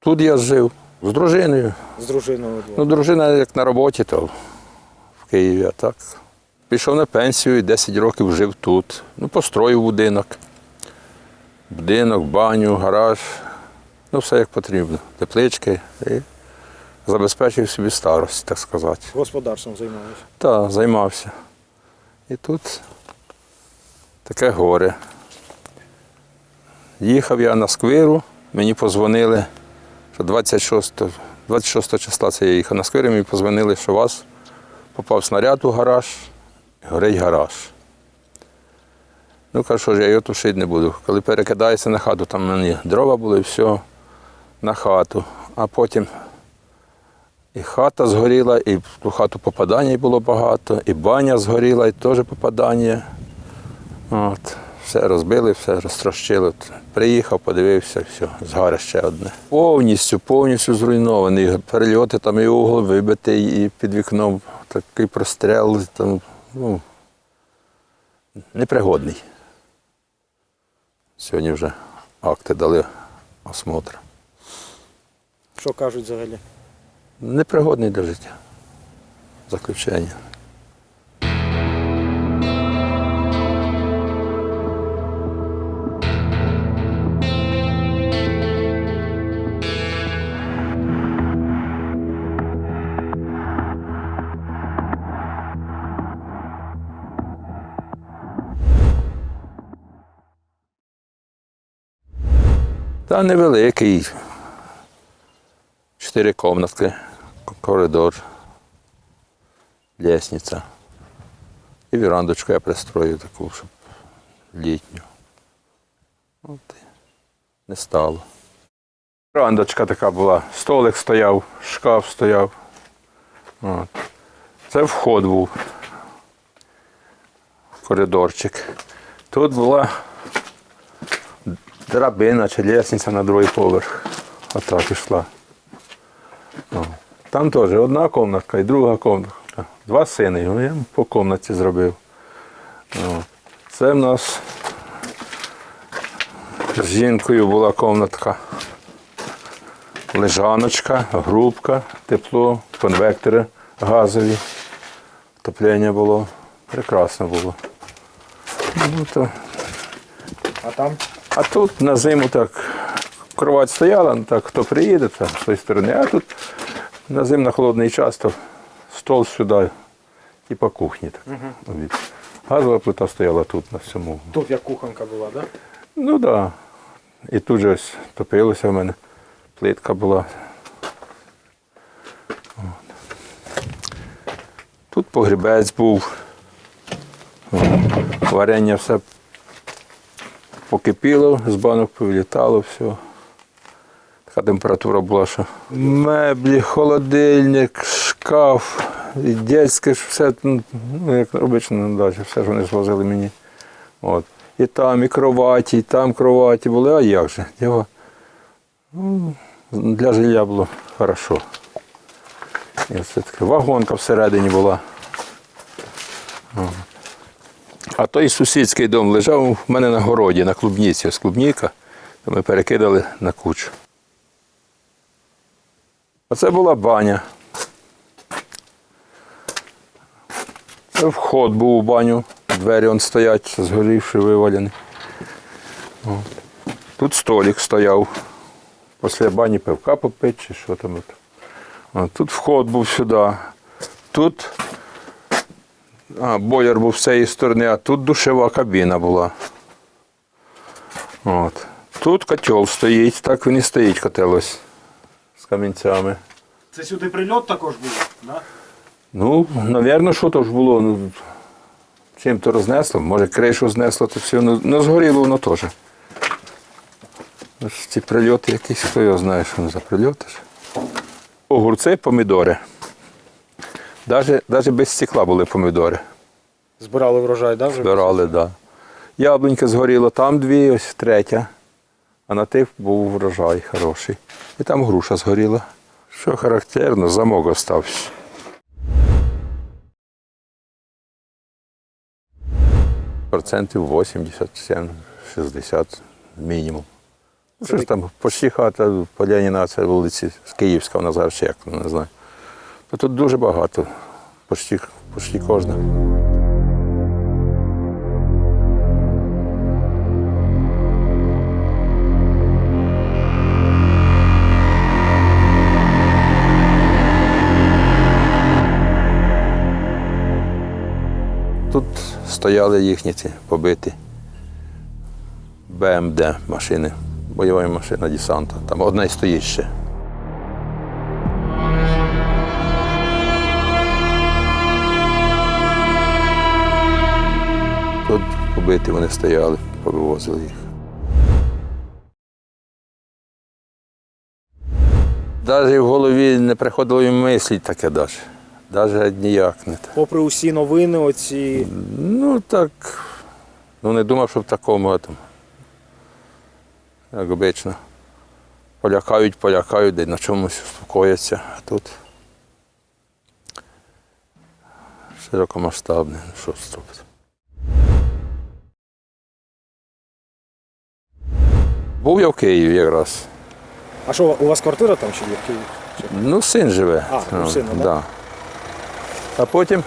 Тут я жив з дружиною. З дружиною. Ну, дружина як на роботі, то в Києві, а так. Пішов на пенсію і 10 років жив тут. Ну, построїв будинок. Будинок, баню, гараж. Ну, все як потрібно. Теплички. І забезпечив собі старость, так сказати. Господарством займалися. Так, займався. І тут таке горе. Їхав я на сквиру, мені позвонили, що 26, 26 числа це я їхав на сквиру, мені позвонили, що вас попав снаряд у гараж, горить гараж. Ну, кажу, що ж я його тушити не буду. Коли перекидається на хату, там в мене дрова були, все на хату. А потім і хата згоріла, і в ту хату попадань було багато, і баня згоріла, і теж попадання. От. Все розбили, все розтрощили. Приїхав, подивився, все, згарище одне. Повністю, повністю зруйнований. Перельоти там і угол вибитий, і під вікном такий простріл, там, ну, непригодний. Сьогодні вже акти дали осмотр. Що кажуть взагалі? Непригодний для життя. Заключення. Та невеликий. Чотири комнатки, коридор, лестниця. І вірандочку я пристрою таку, щоб літню. От не стало. Вірандочка така була, столик стояв, шкаф стояв. От. Це вход був. Коридорчик. Тут була драбина чи лестниця на другий поверх. Отак ішла. Там теж одна кімнатка і друга кімнатка. Два сини. Я по кімнаті зробив. Це в нас з жінкою була кімнатка. Лежаночка, грубка, тепло, конвектори газові. Отоплення було. Прекрасно було. Ну, то А там? А тут на зиму так кровать стояла, ну так хто приїде, то з тої сторони, а тут на зиму на холодний час, то стол сюди, типа кухні. Так, обід. Газова плита стояла тут на всьому. Тут як кухонка була, так? Да? Ну так. Да. І тут же ось топилося в мене. Плитка була. Тут погрібець був. Варення все покипіло, з банок повилітало, все. Така температура була, що меблі, холодильник, шкаф, і дядьське все, ну, як обично на дачі, все ж вони звозили мені. От. І там, і кроваті, і там кроваті були, а як же? Діло, ну, для жилья було хорошо. І все таке. Вагонка всередині була. О. А той сусідський дом лежав у мене на городі, на клубніці, ось клубніка, то ми перекидали на кучу. Оце була баня. Це вход був у баню, двері он стоять, згорівши, вивалені. Тут столик стояв. Після бані пивка попити чи що там. от. Тут вход був сюди. Тут а, бойлер був з цієї сторони, а тут душева кабіна була. От. Тут котел стоїть, так він і стоїть котел ось з камінцями. Це сюди прильот також був, да? Ну, напевно, що то ж було. Ну, чим то рознесло, може кришу знесло, то все. Ну, ну згоріло воно теж. Ці прильоти якісь, хто його знає, що вони за прильоти. Огурці, помідори. Навіть, навіть без стекла були помідори. Збирали врожай, да? Збирали, так. Да. Яблунька згоріло, там дві, ось третя. А на тих був врожай хороший. І там груша згоріла. Що характерно, замок остався. Процентів 80, 70, 60 мінімум. Ну, Що ж там, почти хата по Леніна, це вулиці Київська, вона зараз як, не знаю. Тут дуже багато, почти, почти кожна. Тут стояли їхні ці побиті БМД машини, бойова машина десанта. Там одна й стоїть ще. Побиті вони стояли, повивозили їх. Навіть в голові не приходило їм мислі таке навіть. Навіть ніяк не так. Попри усі новини, оці. Ну так. Ну не думав, що в такому этом. Як обично. Полякають, полякають, де на чомусь успокояться. А тут широкомасштабне. Ну, Що зробити? Був я в Києві якраз. А що, у вас квартира там чи є в Києві? Ну, син живе. А, Ну, сина, да? да. А потім.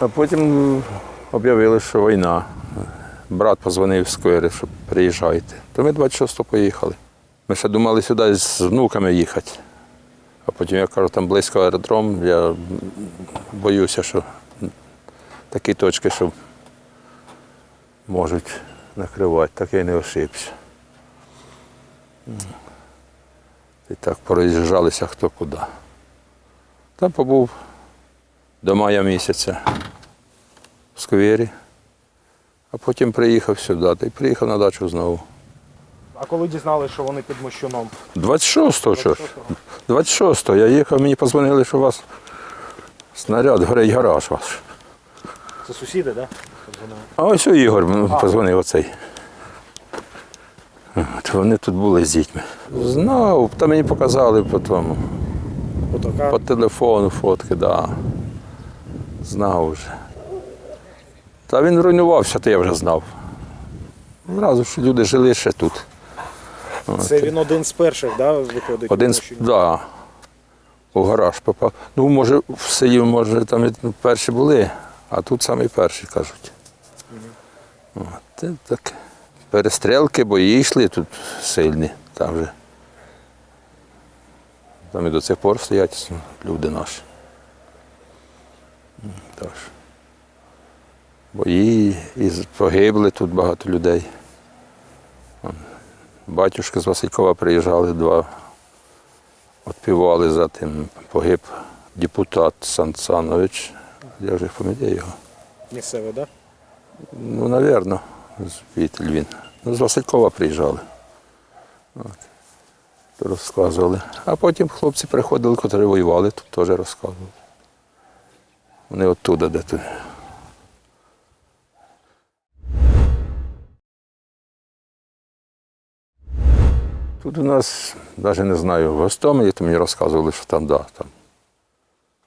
А потім об'явили, що війна. Брат позвонив з Сквери, що приїжджайте. То ми 26-го поїхали. Ми ще думали сюди з внуками їхати. А потім я кажу, там близько аеродром, я боюся, що такі точки, що можуть накривати, так я й не ошибся. І так пороз'їжджалися хто куди. Там побув до мая місяця в сквері, а потім приїхав сюди, та й приїхав на дачу знову. А коли дізналися, що вони під Мощуном? 26-го що ж? 26-го я їхав, мені позвонили, що у вас снаряд горить гараж ваш. Це сусіди, так? А ось у Ігор ну, позвонив оцей. От вони тут були з дітьми. Знав, та мені показали по тому. По телефону фотки, да. Знав вже. Та він руйнувався, то я вже знав. Зразу що люди жили ще тут. Це він один з перших, да, виходить? Один з Мощуні? да, у гараж попав. Ну, може, в селі, може, там перші були, а тут самі перші кажуть. От, це так. Перестрілки, бої йшли тут сильні. Там же. Там і до цих пор стоять люди наші. Так. Бої, і погибли тут багато людей. Батюшки з Василькова приїжджали два, відпівали за тим. Погиб депутат Санцанович. Я вже пам'ятаю його. Місцевий, так? Ну, напевно, звідти він. Ну, з Василькова приїжджали. От. Розказували. А потім хлопці приходили, котрі воювали, тут теж розказували. Вони оттуда, де тут. Тут у нас, навіть не знаю, в Гостомелі, то мені розказували, що там, да, там,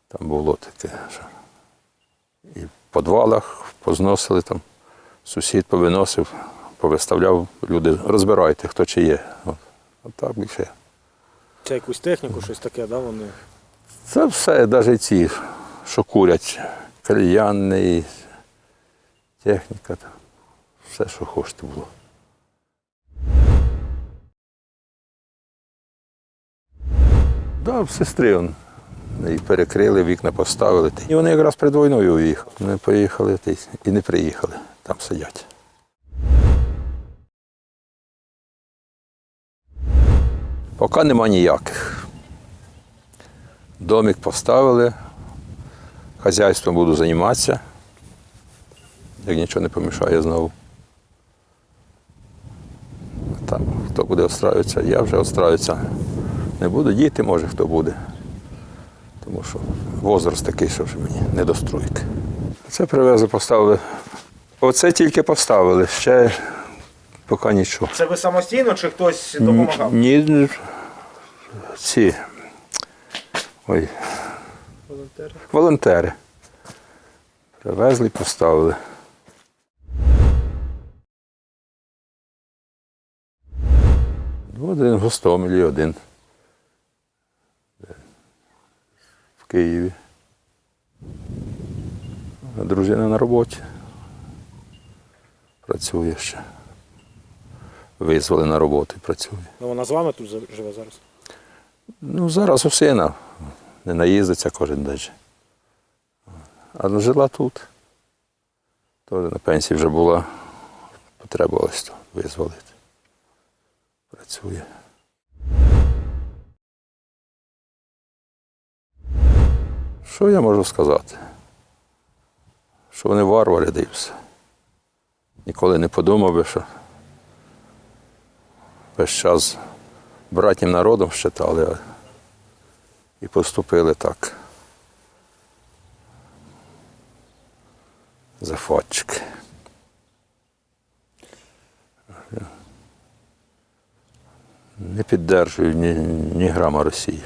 там було таке. Що і в підвалах позносили там, сусід повиносив, повиставляв, люди розбирайте, хто чи є. От, от так більше. Це якусь техніку, щось таке, да, вони. Це все, навіть ці, що курять, кальянні, техніка, все, що хочете було. Да, в сестри он. І перекрили, вікна поставили. І вони якраз перед війною уїхали. Вони поїхали і не приїхали, там сидять. Поки нема ніяких. Домик поставили, хазяйством буду займатися, як нічого не помішає знову. Там хто буде остраюватися, я вже остраюватися не буду. Діти, може, хто буде. Тому що возраст такий, що вже мені не до стройки. Це привезли, поставили. Оце тільки поставили, ще поки нічого. Це ви самостійно чи хтось допомагав? Ні, ці. Ой, Волонтери. волонтери. Привезли, поставили. Один в Гостомелі, один в Києві. Дружина на роботі. Працює ще. Визвали на роботу і працює. Ну, вона з вами тут живе зараз? Ну, зараз у сина. Не наїздиться кожен день. А жила тут. Теж на пенсії вже була. Потребувалось то визволити. Працює. Що я можу сказати? Що вони варвари да. Ніколи не подумав би, що весь час братнім народом вважали і поступили так. Захватчики. Не піддержую ні, ні грама Росії.